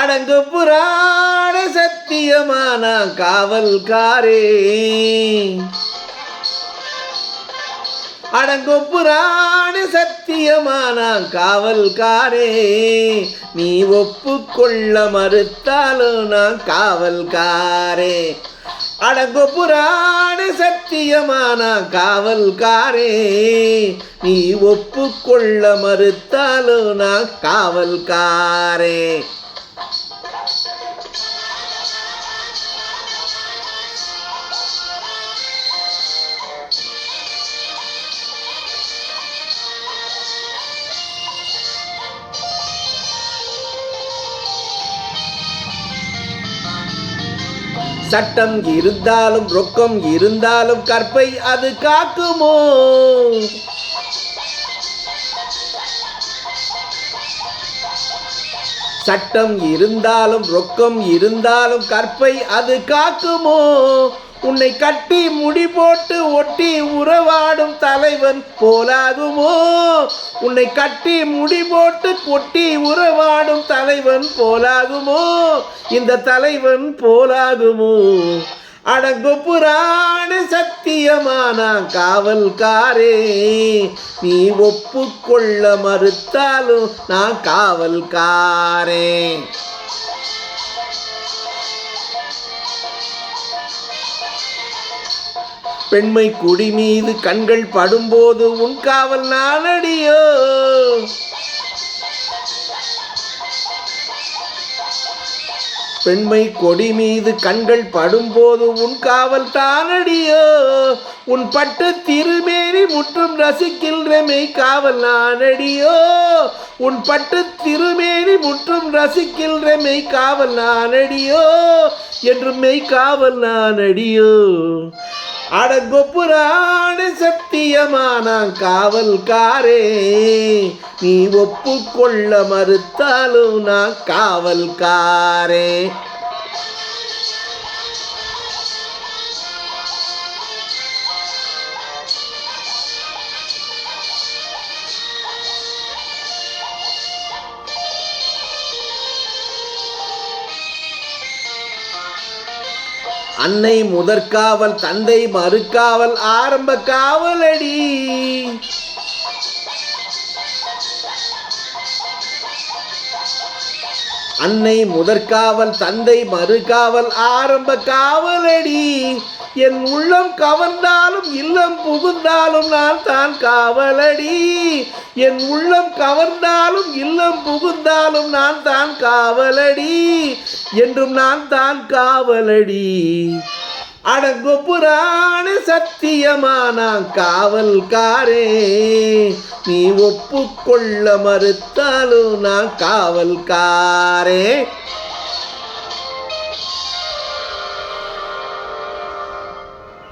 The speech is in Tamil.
அடங்கு புராண சத்தியமான காவல்காரே. அடங்கு புராண சத்தியமான காவல்காரே. நீ ஒப்புக்கொள்ள மறுத்தாலும் நான் காவல்காரே. அடங்கு புராண சத்தியமான காவல்காரே. நீ ஒப்புக்கொள்ள மறுத்தாலும் நான் காவல்காரே. சட்டம் இருந்தாலும் ரொக்கம் இருந்தாலும் கற்பை அது காக்குமோ? சட்டம் இருந்தாலும் ரொக்கம் இருந்தாலும் கற்பை அது காக்குமோ? உன்னை கட்டி முடி போட்டு ஒட்டி உறவாடும் தலைவன் போலாகுமோ? உன்னை கட்டி முடி போட்டு கொட்டி உறவாடும் தலைவன் போலாகுமோ? இந்த தலைவன் போலாகுமோ? அடங்கு புராண சத்தியமான காவல்காரே. நீ ஒப்புக்கொள்ள மறுத்தாலும் நான் காவல்காரே. பெண்மை குடி மீது கண்கள் படும்போது உன் காவல் நானடியோ? பெண்மை கொடி மீது கண்கள் படும்போது உன் காவல் தானடியோ? உன் பட்டு திருமேனி முற்றும் ரசிக்கின்றமை காவல் நானடியோ? உன் பட்டு திருமேனி முற்றும் ரசிக்கின்றமை காவல் நானடியோ? என்று மெய் காவல் நானடியோ? அடங்கொப்புரான சத்தியமான காவல்காரே. நீ ஒப்புக்கொள்ள மறுத்தாலும் நான் காவல்காரே. அன்னை முதற்காவல் தந்தை மறுக்காவல் ஆரம்ப காவலடி. அன்னை முதற்காவல் தந்தை மறுகாவல் ஆரம்ப காவலடி. என் உள்ளம் கவர்ந்தாலும் இல்லம் புகுந்தாலும் நான் தான் காவலடி. என் உள்ளம் கவர்ந்தாலும் இல்லம் புகுந்தாலும் நான் தான் காவலடி. என்றும் நான் தான் காவலடி. அடங்கு புராண நான் காவல்காரே. நீ ஒப்புக்கொள்ள மறுத்தாலும் நான் காவல்காரே.